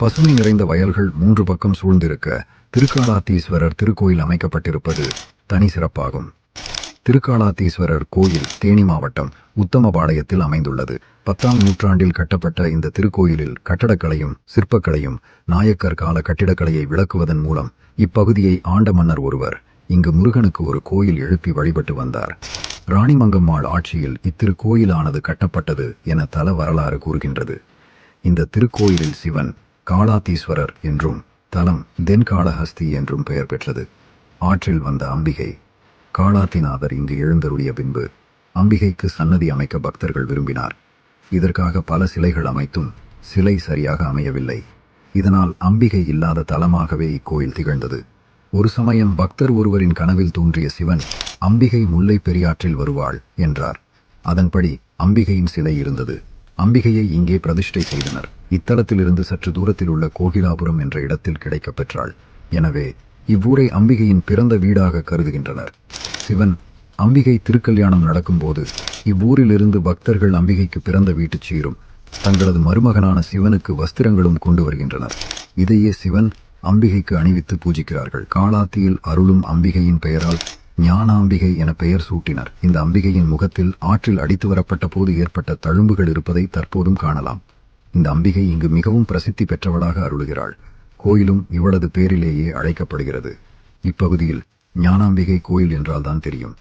பசுமை நிறைந்த வயல்கள் மூன்று பக்கம் சூழ்ந்திருக்க திருக்காலாத்தீஸ்வரர் திருக்கோயில் அமைக்கப்பட்டிருப்பது தனி சிறப்பாகும். திருக்காலாத்தீஸ்வரர் கோயில் தேனி மாவட்டம் உத்தமபாளையத்தில் அமைந்துள்ளது. பத்தாம் நூற்றாண்டில் கட்டப்பட்ட இந்த திருக்கோயிலில் கட்டடக்கலையும் சிற்பக்கலையும் நாயக்கர் கால கட்டிடக்கலையை விளக்குவதன் மூலம் இப்பகுதியை ஆண்ட மன்னர் ஒருவர் இங்கு முருகனுக்கு ஒரு கோயில் எழுப்பி வழிபட்டு வந்தார். ராணிமங்கம்மாள் ஆட்சியில் இத்திருக்கோயிலானது கட்டப்பட்டது என தல வரலாறு கூறுகின்றது. இந்த திருக்கோயிலில் சிவன் காளாத்தீஸ்வரர் என்றும் தலம் தென்காளஹஸ்தி என்றும் பெயர் பெற்றது. ஆற்றில் வந்த அம்பிகை காளாத்திநாதர் இங்கு எழுந்தருளிய பின்பு அம்பிகைக்கு சன்னதி அமைக்க பக்தர்கள் விரும்பினார். இதற்காக பல சிலைகள் அமைத்தும் சிலை சரியாக அமையவில்லை. இதனால் அம்பிகை இல்லாத தலமாகவே இக்கோயில் திகழ்ந்தது. ஒரு சமயம் பக்தர் ஒருவரின் கனவில் தோன்றிய சிவன் அம்பிகை முல்லை பெரியாற்றில் வருவாள் என்றார். அதன்படி அம்பிகையின் சிலை இருந்தது. அம்பிகையை இங்கே பிரதிஷ்டை செய்தனர். இத்தலத்திலிருந்து சற்று தூரத்தில் உள்ள கோகிலாபுரம் என்ற இடத்தில் கிடைக்கப்பெற்றாள் எனவே இவ்வூரை அம்பிகையின் பிறந்த வீடாக கருதுகின்றனர். சிவன் அம்பிகை திருக்கல்யாணம் நடக்கும்போது இவ்வூரிலிருந்து பக்தர்கள் அம்பிகைக்கு பிறந்த வீட்டுச் சீரும் தங்களது மருமகனான சிவனுக்கு வஸ்திரங்களும் கொண்டு வருகின்றனர். இதையே சிவன் அம்பிகைக்கு அணிவித்து பூஜிக்கிறார்கள். காளாத்தியில் அருளும் அம்பிகையின் பெயரால் ஞானாம்பிகை என பெயர் சூட்டினர். இந்த அம்பிகையின் முகத்தில் ஆற்றில் அடித்து வரப்பட்ட போது ஏற்பட்ட தழும்புகள் இருப்பதை தற்போதும் காணலாம். இந்த அம்பிகை இங்கு மிகவும் பிரசித்தி பெற்றவளாக அருளுகிறாள். கோயிலும் இவளது பேரிலேயே அழைக்கப்படுகிறது. இப்பகுதியில் ஞானாம்பிகை கோயில் என்றால்தான் தெரியும்.